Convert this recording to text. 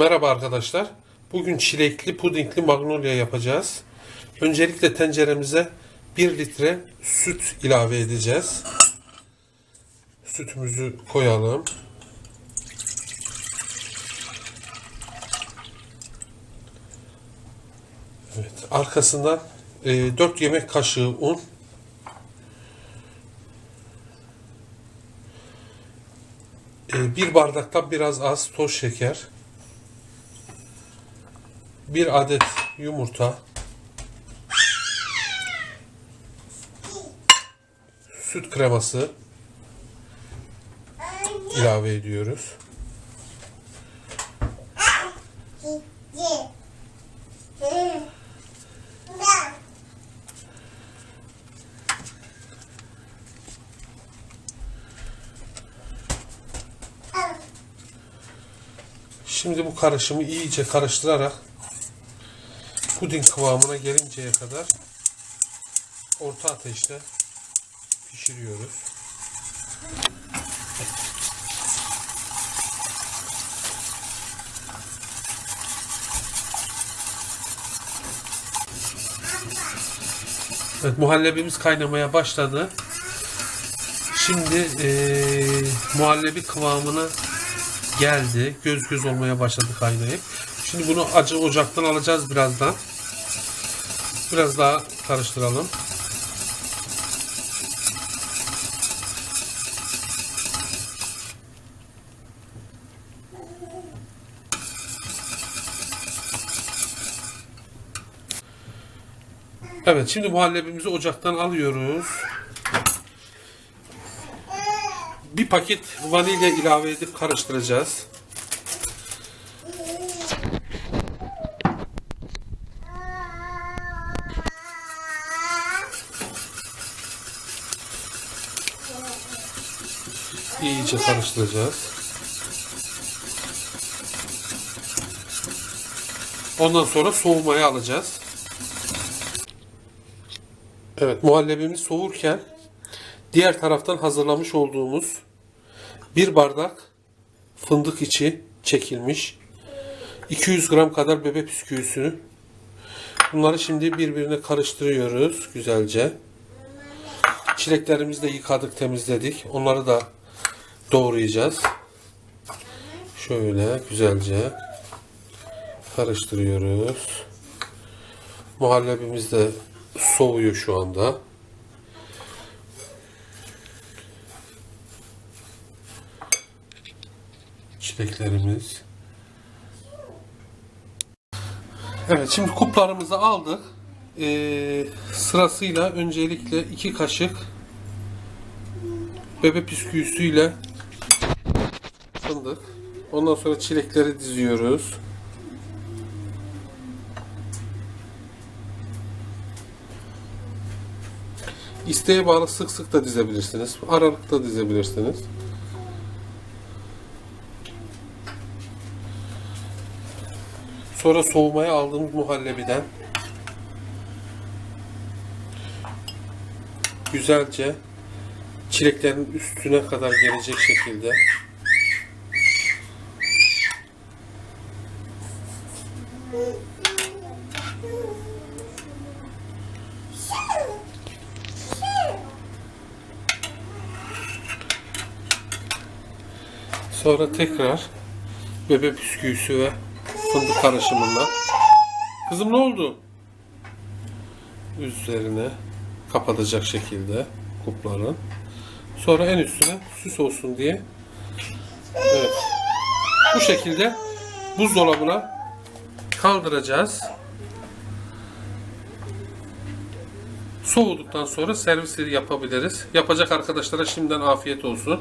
Merhaba arkadaşlar. Bugün çilekli pudingli magnolia yapacağız. Öncelikle tenceremize 1 litre süt ilave edeceğiz. Sütümüzü koyalım. Evet, arkasından 4 yemek kaşığı un, e, bir bardaktan biraz az toz şeker, bir adet yumurta, süt kreması ilave ediyoruz. Şimdi bu karışımı iyice karıştırarak puding kıvamına gelinceye kadar orta ateşte pişiriyoruz. Evet, muhallebimiz kaynamaya başladı. Şimdi eee, muhallebi kıvamına geldi. Göz göz olmaya başladı kaynayıp. Şimdi bunu acı ocaktan alacağız birazdan. Biraz daha karıştıralım. Evet şimdi muhallebimizi ocaktan alıyoruz. Bir paket vanilya ilave edip karıştıracağız. İyice karıştıracağız. Ondan sonra soğumaya alacağız. Evet muhallebimiz soğurken diğer taraftan hazırlamış olduğumuz bir bardak fındık içi çekilmiş 200 gram kadar bebek bisküvisini bunları şimdi birbirine karıştırıyoruz güzelce. Çileklerimizi de yıkadık temizledik. Onları da doğrayacağız. Şöyle güzelce karıştırıyoruz. Muhallebimiz de soğuyor şu anda. Çileklerimiz. Evet şimdi kuplarımızı aldık. Ee, sırasıyla öncelikle iki kaşık bebe bisküvisiyle fındık. Ondan sonra çilekleri diziyoruz. İsteğe bağlı sık sık da dizebilirsiniz. Aralıkta dizebilirsiniz. Sonra soğumaya aldığımız muhallebiden güzelce çileklerin üstüne kadar gelecek şekilde Sonra tekrar bebe bisküvisi ve fındık karışımında. Kızım ne oldu? Üzerine kapatacak şekilde kupların. Sonra en üstüne süs olsun diye. Evet. Bu şekilde buzdolabına kaldıracağız. Soğuduktan sonra servisleri yapabiliriz. Yapacak arkadaşlara şimdiden afiyet olsun.